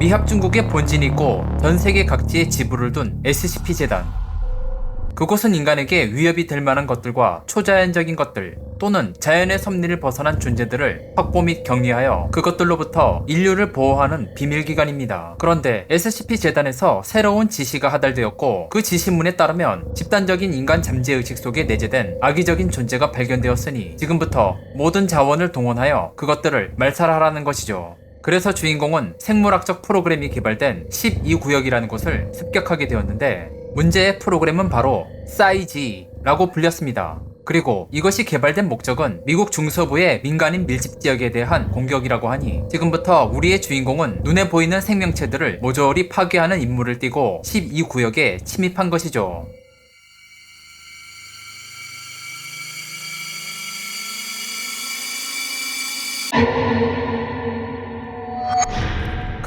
미합 중국에 본진이 있고 전 세계 각지에 지부를 둔 SCP 재단. 그곳은 인간에게 위협이 될 만한 것들과 초자연적인 것들 또는 자연의 섭리를 벗어난 존재들을 확보 및 격리하여 그것들로부터 인류를 보호하는 비밀기관입니다. 그런데 SCP 재단에서 새로운 지시가 하달되었고 그 지시문에 따르면 집단적인 인간 잠재 의식 속에 내재된 악의적인 존재가 발견되었으니 지금부터 모든 자원을 동원하여 그것들을 말살하라는 것이죠. 그래서 주인공은 생물학적 프로그램이 개발된 12구역이라는 곳을 습격하게 되었는데 문제의 프로그램은 바로 사이지라고 불렸습니다. 그리고 이것이 개발된 목적은 미국 중서부의 민간인 밀집 지역에 대한 공격이라고 하니 지금부터 우리의 주인공은 눈에 보이는 생명체들을 모조리 파괴하는 임무를 띠고 12구역에 침입한 것이죠.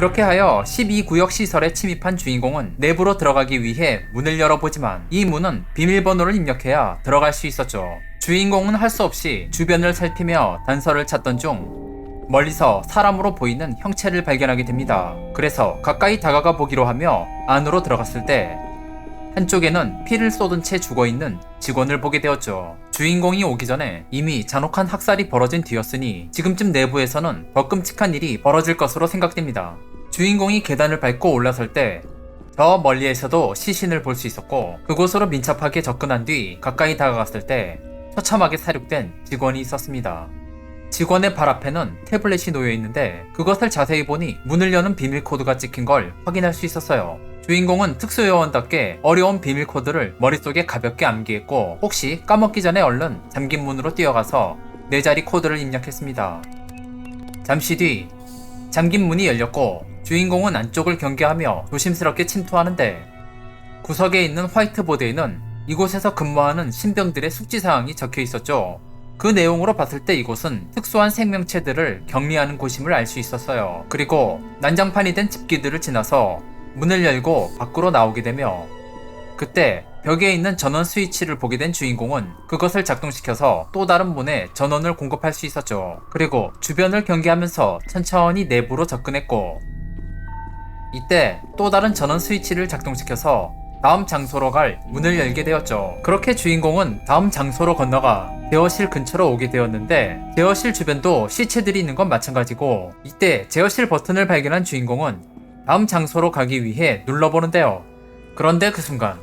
그렇게 하여 12구역 시설에 침입한 주인공은 내부로 들어가기 위해 문을 열어보지만 이 문은 비밀번호를 입력해야 들어갈 수 있었죠. 주인공은 할 수 없이 주변을 살피며 단서를 찾던 중 멀리서 사람으로 보이는 형체를 발견하게 됩니다. 그래서 가까이 다가가 보기로 하며 안으로 들어갔을 때 한쪽에는 피를 쏟은 채 죽어 있는 직원을 보게 되었죠. 주인공이 오기 전에 이미 잔혹한 학살이 벌어진 뒤였으니 지금쯤 내부에서는 더 끔찍한 일이 벌어질 것으로 생각됩니다. 주인공이 계단을 밟고 올라설 때 저 멀리에서도 시신을 볼 수 있었고 그곳으로 민첩하게 접근한 뒤 가까이 다가갔을 때 처참하게 사륙된 직원이 있었습니다. 직원의 발 앞에는 태블릿이 놓여 있는데 그것을 자세히 보니 문을 여는 비밀 코드가 찍힌 걸 확인할 수 있었어요. 주인공은 특수요원답게 어려운 비밀 코드를 머릿속에 가볍게 암기했고 혹시 까먹기 전에 얼른 잠긴 문으로 뛰어가서 네 자리 코드를 입력했습니다. 잠시 뒤 잠긴 문이 열렸고 주인공은 안쪽을 경계하며 조심스럽게 침투하는데 구석에 있는 화이트보드에는 이곳에서 근무하는 신병들의 숙지 사항이 적혀 있었죠. 그 내용으로 봤을 때 이곳은 특수한 생명체들을 격리하는 곳임을 알 수 있었어요. 그리고 난장판이 된 집기들을 지나서 문을 열고 밖으로 나오게 되며 그때 벽에 있는 전원 스위치를 보게 된 주인공은 그것을 작동시켜서 또 다른 문에 전원을 공급할 수 있었죠. 그리고 주변을 경계하면서 천천히 내부로 접근했고 이때 또 다른 전원 스위치를 작동시켜서 다음 장소로 갈 문을 열게 되었죠. 그렇게 주인공은 다음 장소로 건너가 제어실 근처로 오게 되었는데 제어실 주변도 시체들이 있는 건 마찬가지고 이때 제어실 버튼을 발견한 주인공은 다음 장소로 가기 위해 눌러보는데요. 그런데 그 순간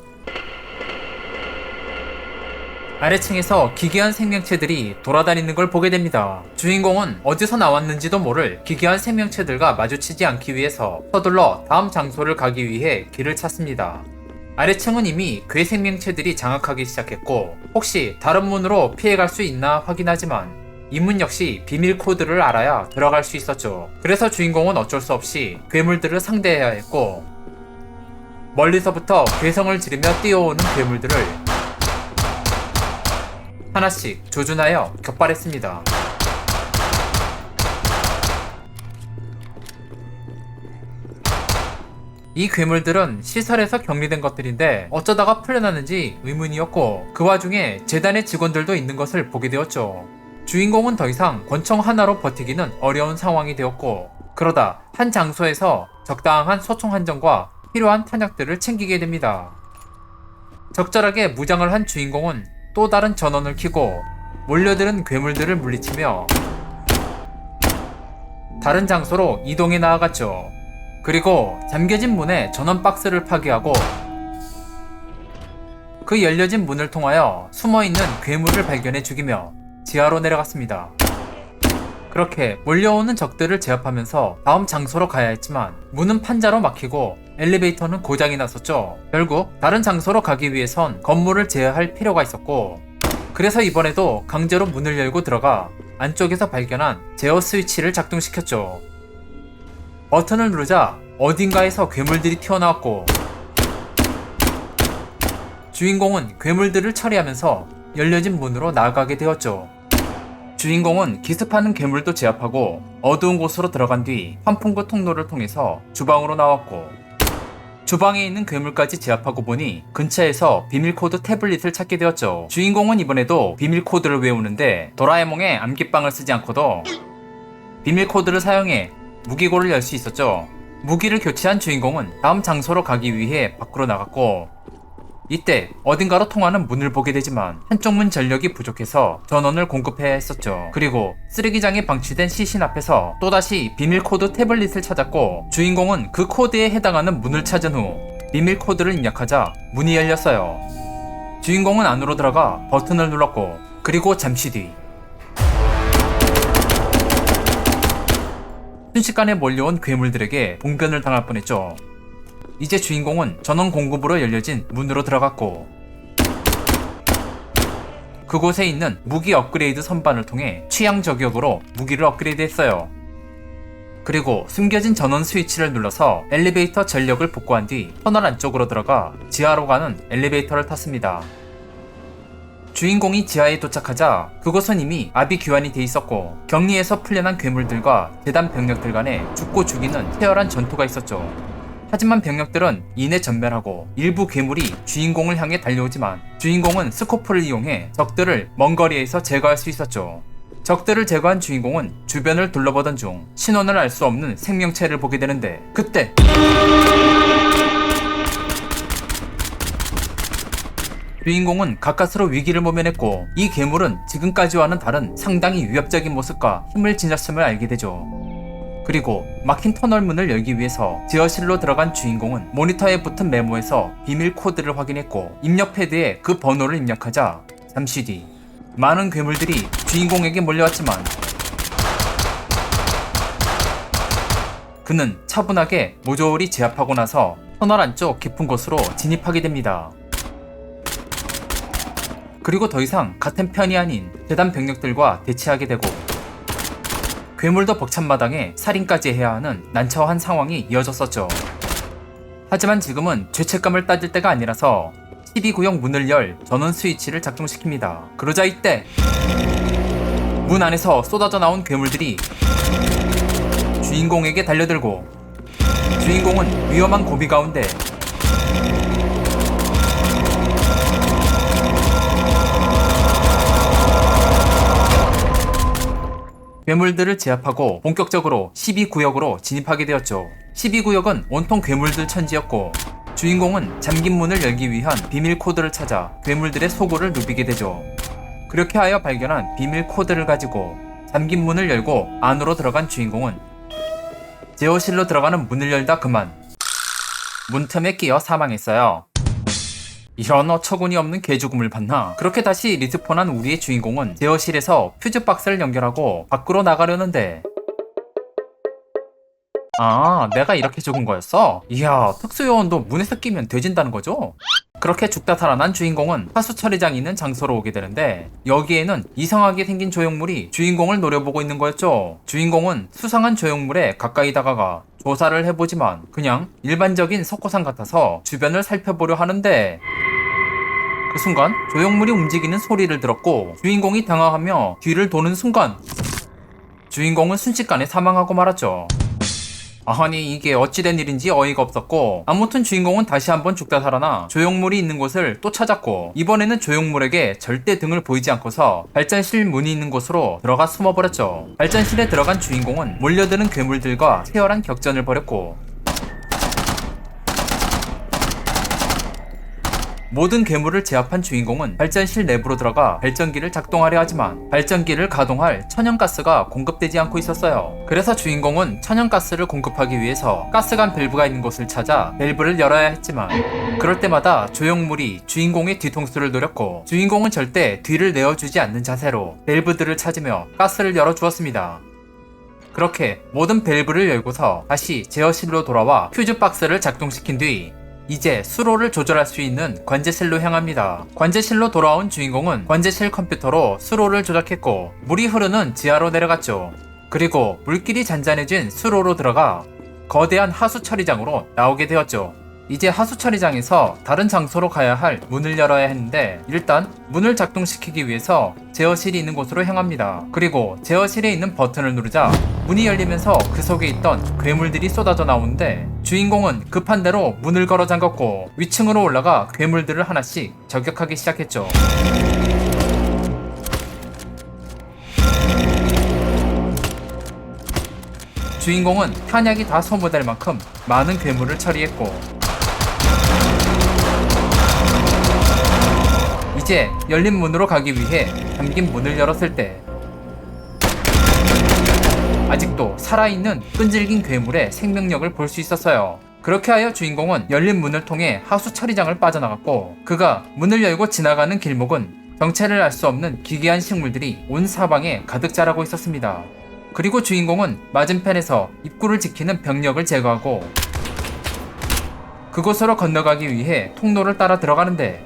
아래층에서 기괴한 생명체들이 돌아다니는 걸 보게 됩니다. 주인공은 어디서 나왔는지도 모를 기괴한 생명체들과 마주치지 않기 위해서 서둘러 다음 장소를 가기 위해 길을 찾습니다. 아래층은 이미 괴 생명체들이 장악하기 시작했고 혹시 다른 문으로 피해갈 수 있나 확인하지만 이문 역시 비밀 코드를 알아야 들어갈 수 있었죠. 그래서 주인공은 어쩔 수 없이 괴물들을 상대해야 했고 멀리서부터 괴성을 지르며 뛰어오는 괴물들을 하나씩 조준하여 격발했습니다. 이 괴물들은 시설에서 격리된 것들인데 어쩌다가 풀려나는지 의문이었고 그 와중에 재단의 직원들도 있는 것을 보게 되었죠. 주인공은 더 이상 권총 하나로 버티기는 어려운 상황이 되었고 그러다 한 장소에서 적당한 소총 한정과 필요한 탄약들을 챙기게 됩니다. 적절하게 무장을 한 주인공은 또 다른 전원을 켜고 몰려드는 괴물들을 물리치며 다른 장소로 이동해 나아갔죠. 그리고 잠겨진 문에 전원 박스를 파괴하고 그 열려진 문을 통하여 숨어있는 괴물을 발견해 죽이며 지하로 내려갔습니다. 그렇게 몰려오는 적들을 제압하면서 다음 장소로 가야 했지만 문은 판자로 막히고 엘리베이터는 고장이 났었죠. 결국 다른 장소로 가기 위해선 건물을 제어할 필요가 있었고 그래서 이번에도 강제로 문을 열고 들어가 안쪽에서 발견한 제어 스위치를 작동시켰죠. 버튼을 누르자 어딘가에서 괴물들이 튀어나왔고 주인공은 괴물들을 처리하면서 열려진 문으로 나아가게 되었죠. 주인공은 기습하는 괴물도 제압하고 어두운 곳으로 들어간 뒤 환풍구 통로를 통해서 주방으로 나왔고 주방에 있는 괴물까지 제압하고 보니 근처에서 비밀코드 태블릿을 찾게 되었죠. 주인공은 이번에도 비밀코드를 외우는데 도라에몽의 암기빵을 쓰지 않고도 비밀코드를 사용해 무기고를 열 수 있었죠. 무기를 교체한 주인공은 다음 장소로 가기 위해 밖으로 나갔고 이때 어딘가로 통하는 문을 보게 되지만 한쪽 문 전력이 부족해서 전원을 공급해야 했었죠. 그리고 쓰레기장에 방치된 시신 앞에서 또다시 비밀 코드 태블릿을 찾았고 주인공은 그 코드에 해당하는 문을 찾은 후 비밀 코드를 입력하자 문이 열렸어요. 주인공은 안으로 들어가 버튼을 눌렀고 그리고 잠시 뒤 순식간에 몰려온 괴물들에게 봉변을 당할 뻔했죠. 이제 주인공은 전원 공급으로 열려진 문으로 들어갔고 그곳에 있는 무기 업그레이드 선반을 통해 취향 저격으로 무기를 업그레이드했어요. 그리고 숨겨진 전원 스위치를 눌러서 엘리베이터 전력을 복구한 뒤 터널 안쪽으로 들어가 지하로 가는 엘리베이터를 탔습니다. 주인공이 지하에 도착하자 그곳은 이미 압이 교환이 돼 있었고 격리에서 풀려난 괴물들과 재단 병력들 간에 죽고 죽이는 치열한 전투가 있었죠. 하지만 병력들은 이내 전멸하고 일부 괴물이 주인공을 향해 달려오지만 주인공은 스코프를 이용해 적들을 먼 거리에서 제거할 수 있었죠. 적들을 제거한 주인공은 주변을 둘러보던 중 신원을 알 수 없는 생명체를 보게 되는데 그때 주인공은 가까스로 위기를 모면했고 이 괴물은 지금까지와는 다른 상당히 위협적인 모습과 힘을 지녔음을 알게 되죠. 그리고 막힌 터널 문을 열기 위해서 지하실로 들어간 주인공은 모니터에 붙은 메모에서 비밀 코드를 확인했고 입력 패드에 그 번호를 입력하자 잠시 뒤 많은 괴물들이 주인공에게 몰려왔지만 그는 차분하게 모조리 제압하고 나서 터널 안쪽 깊은 곳으로 진입하게 됩니다. 그리고 더 이상 같은 편이 아닌 재단 병력들과 대치하게 되고 괴물도 벅찬 마당에 살인까지 해야 하는 난처한 상황이 이어졌었죠. 하지만 지금은 죄책감을 따질 때가 아니라서 12구역 문을 열 전원 스위치를 작동시킵니다. 그러자 이때 문 안에서 쏟아져 나온 괴물들이 주인공에게 달려들고 주인공은 위험한 고비 가운데 괴물들을 제압하고 본격적으로 12구역으로 진입하게 되었죠. 12구역은 온통 괴물들 천지였고 주인공은 잠긴 문을 열기 위한 비밀 코드를 찾아 괴물들의 소굴을 누비게 되죠. 그렇게 하여 발견한 비밀 코드를 가지고 잠긴 문을 열고 안으로 들어간 주인공은 제어실로 들어가는 문을 열다 그만 문틈에 끼어 사망했어요. 이런 어처구니 없는 개죽음을 봤나? 그렇게 다시 리스폰한 우리의 주인공은 제어실에서 퓨즈 박스를 연결하고 밖으로 나가려는데 아, 내가 이렇게 죽은 거였어? 이야, 특수요원도 문에서 끼면 돼진다는 거죠? 그렇게 죽다 살아난 주인공은 하수 처리장이 있는 장소로 오게 되는데 여기에는 이상하게 생긴 조형물이 주인공을 노려보고 있는 거였죠. 주인공은 수상한 조형물에 가까이 다가가 조사를 해보지만 그냥 일반적인 석고상 같아서 주변을 살펴보려 하는데 그 순간 조형물이 움직이는 소리를 들었고 주인공이 당황하며 뒤를 도는 순간 주인공은 순식간에 사망하고 말았죠. 아니 이게 어찌된 일인지 어이가 없었고 아무튼 주인공은 다시 한번 죽다 살아나 조형물이 있는 곳을 또 찾았고 이번에는 조형물에게 절대 등을 보이지 않고서 발전실 문이 있는 곳으로 들어가 숨어버렸죠 발전실에 들어간 주인공은 몰려드는 괴물들과 치열한 격전을 벌였고 모든 괴물을 제압한 주인공은 발전실 내부로 들어가 발전기를 작동하려 하지만 발전기를 가동할 천연가스가 공급되지 않고 있었어요. 그래서 주인공은 천연가스를 공급하기 위해서 가스관 밸브가 있는 곳을 찾아 밸브를 열어야 했지만 그럴 때마다 조형물이 주인공의 뒤통수를 노렸고 주인공은 절대 뒤를 내어주지 않는 자세로 밸브들을 찾으며 가스를 열어주었습니다. 그렇게 모든 밸브를 열고서 다시 제어실로 돌아와 퓨즈 박스를 작동시킨 뒤 이제 수로를 조절할 수 있는 관제실로 향합니다. 관제실로 돌아온 주인공은 관제실 컴퓨터로 수로를 조작했고 물이 흐르는 지하로 내려갔죠. 그리고 물길이 잔잔해진 수로로 들어가 거대한 하수 처리장으로 나오게 되었죠. 이제 하수 처리장에서 다른 장소로 가야 할 문을 열어야 했는데 일단 문을 작동시키기 위해서 제어실이 있는 곳으로 향합니다. 그리고 제어실에 있는 버튼을 누르자 문이 열리면서 그 속에 있던 괴물들이 쏟아져 나오는데 주인공은 급한 대로 문을 걸어 잠갔고 위층으로 올라가 괴물들을 하나씩 저격하기 시작했죠. 주인공은 탄약이 다 소모될 만큼 많은 괴물을 처리했고 이제 열린 문으로 가기 위해 잠긴 문을 열었을 때 아직도 살아있는 끈질긴 괴물의 생명력을 볼 수 있었어요. 그렇게 하여 주인공은 열린 문을 통해 하수 처리장을 빠져나갔고 그가 문을 열고 지나가는 길목은 정체를 알 수 없는 기괴한 식물들이 온 사방에 가득 자라고 있었습니다. 그리고 주인공은 맞은편에서 입구를 지키는 병력을 제거하고 그곳으로 건너가기 위해 통로를 따라 들어가는데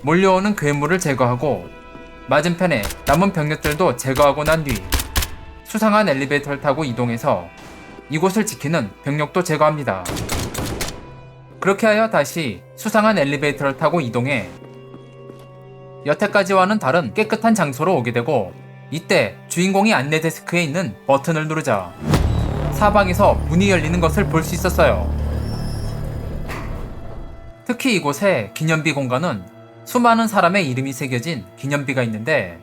몰려오는 괴물을 제거하고 맞은편에 남은 병력들도 제거하고 난 뒤 수상한 엘리베이터를 타고 이동해서 이곳을 지키는 병력도 제거합니다. 그렇게 하여 다시 수상한 엘리베이터를 타고 이동해 여태까지와는 다른 깨끗한 장소로 오게 되고 이때 주인공이 안내 데스크에 있는 버튼을 누르자 사방에서 문이 열리는 것을 볼 수 있었어요. 특히 이곳의 기념비 공간은 수많은 사람의 이름이 새겨진 기념비가 있는데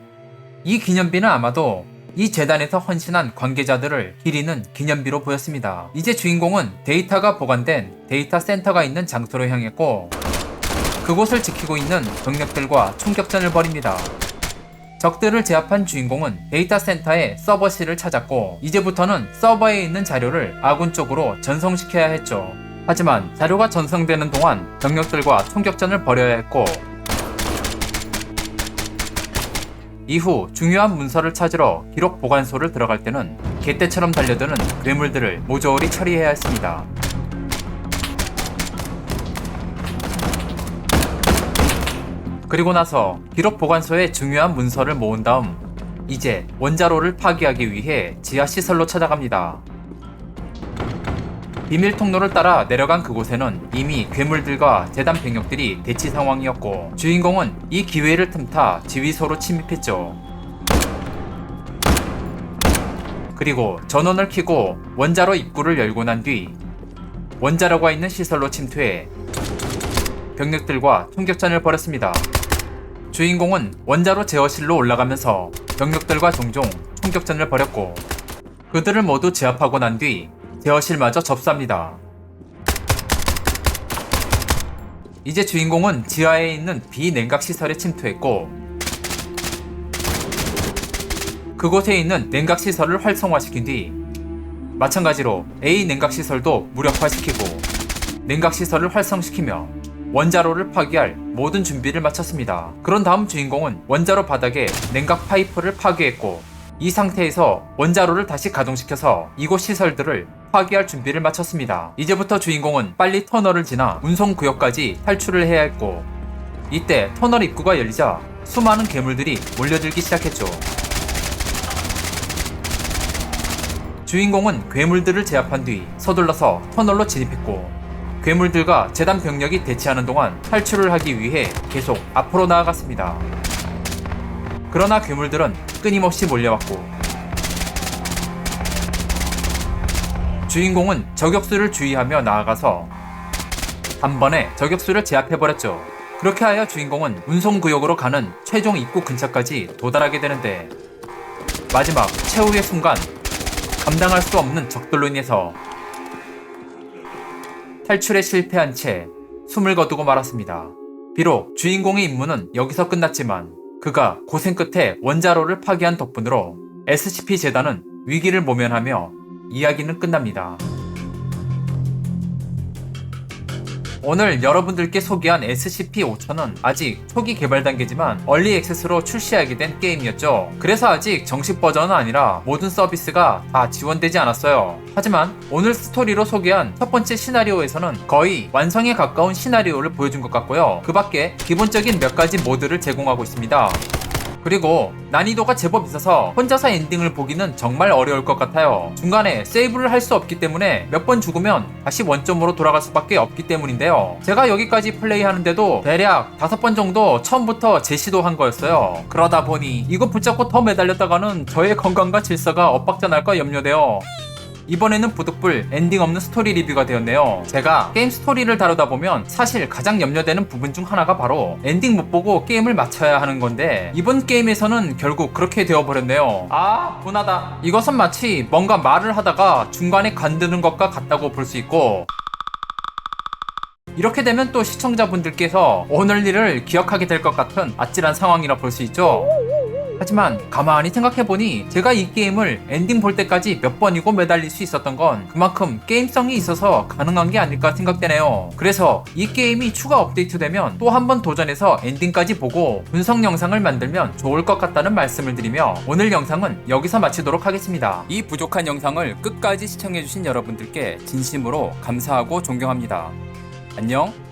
이 기념비는 아마도 이 재단에서 헌신한 관계자들을 기리는 기념비로 보였습니다. 이제 주인공은 데이터가 보관된 데이터 센터가 있는 장소로 향했고 그곳을 지키고 있는 병력들과 총격전을 벌입니다. 적들을 제압한 주인공은 데이터 센터의 서버실을 찾았고 이제부터는 서버에 있는 자료를 아군 쪽으로 전송시켜야 했죠. 하지만 자료가 전송되는 동안 병력들과 총격전을 벌여야 했고 이후 중요한 문서를 찾으러 기록 보관소를 들어갈 때는 개떼처럼 달려드는 괴물들을 모조리 처리해야 했습니다. 그리고 나서 기록 보관소에 중요한 문서를 모은 다음 이제 원자로를 파괴하기 위해 지하 시설로 찾아갑니다. 비밀 통로를 따라 내려간 그곳에는 이미 괴물들과 재단 병력들이 대치 상황이었고 주인공은 이 기회를 틈타 지휘소로 침입했죠. 그리고 전원을 켜고 원자로 입구를 열고 난 뒤 원자로가 있는 시설로 침투해 병력들과 총격전을 벌였습니다. 주인공은 원자로 제어실로 올라가면서 병력들과 종종 총격전을 벌였고 그들을 모두 제압하고 난 뒤 제어실마저 접수합니다. 이제 주인공은 지하에 있는 비냉각 시설에 침투했고 그곳에 있는 냉각 시설을 활성화시킨 뒤 마찬가지로 A 냉각 시설도 무력화시키고 냉각 시설을 활성시키며 원자로를 파괴할 모든 준비를 마쳤습니다. 그런 다음 주인공은 원자로 바닥에 냉각 파이프를 파괴했고 이 상태에서 원자로를 다시 가동시켜서 이곳 시설들을 파괴할 준비를 마쳤습니다. 이제부터 주인공은 빨리 터널을 지나 운송구역까지 탈출을 해야 했고 이때 터널 입구가 열리자 수많은 괴물들이 몰려들기 시작했죠. 주인공은 괴물들을 제압한 뒤 서둘러서 터널로 진입했고 괴물들과 재단 병력이 대치하는 동안 탈출을 하기 위해 계속 앞으로 나아갔습니다. 그러나 괴물들은 끊임없이 몰려왔고 주인공은 저격수를 주의하며 나아가서 단번에 저격수를 제압해버렸죠. 그렇게 하여 주인공은 운송구역으로 가는 최종 입구 근처까지 도달하게 되는데 마지막 최후의 순간 감당할 수 없는 적들로 인해서 탈출에 실패한 채 숨을 거두고 말았습니다. 비록 주인공의 임무는 여기서 끝났지만 그가 고생 끝에 원자로를 파괴한 덕분으로 SCP 재단은 위기를 모면하며 이야기는 끝납니다. 오늘 여러분들께 소개한 SCP-5000은 아직 초기 개발 단계지만 얼리 액세스로 출시하게 된 게임이었죠. 그래서 아직 정식 버전은 아니라 모든 서비스가 다 지원되지 않았어요. 하지만 오늘 스토리로 소개한 첫 번째 시나리오에서는 거의 완성에 가까운 시나리오를 보여준 것 같고요. 그 밖에 기본적인 몇 가지 모드를 제공하고 있습니다. 그리고 난이도가 제법 있어서 혼자서 엔딩을 보기는 정말 어려울 것 같아요. 중간에 세이브를 할 수 없기 때문에 몇 번 죽으면 다시 원점으로 돌아갈 수밖에 없기 때문인데요. 제가 여기까지 플레이하는데도 대략 다섯 번 정도 처음부터 재시도 한 거였어요. 그러다 보니 이거 붙잡고 더 매달렸다가는 저의 건강과 질서가 엇박자 날까 염려돼요. 이번에는 부득불 엔딩 없는 스토리 리뷰가 되었네요. 제가 게임 스토리를 다루다 보면 사실 가장 염려되는 부분 중 하나가 바로 엔딩 못 보고 게임을 마쳐야 하는 건데 이번 게임에서는 결국 그렇게 되어버렸네요. 아, 분하다. 이것은 마치 뭔가 말을 하다가 중간에 간드는 것과 같다고 볼 수 있고 이렇게 되면 또 시청자분들께서 오늘 일을 기억하게 될 것 같은 아찔한 상황이라 볼 수 있죠. 하지만 가만히 생각해보니 제가 이 게임을 엔딩 볼 때까지 몇 번이고 매달릴 수 있었던 건 그만큼 게임성이 있어서 가능한 게 아닐까 생각되네요. 그래서 이 게임이 추가 업데이트되면 또 한 번 도전해서 엔딩까지 보고 분석 영상을 만들면 좋을 것 같다는 말씀을 드리며 오늘 영상은 여기서 마치도록 하겠습니다. 이 부족한 영상을 끝까지 시청해주신 여러분들께 진심으로 감사하고 존경합니다. 안녕.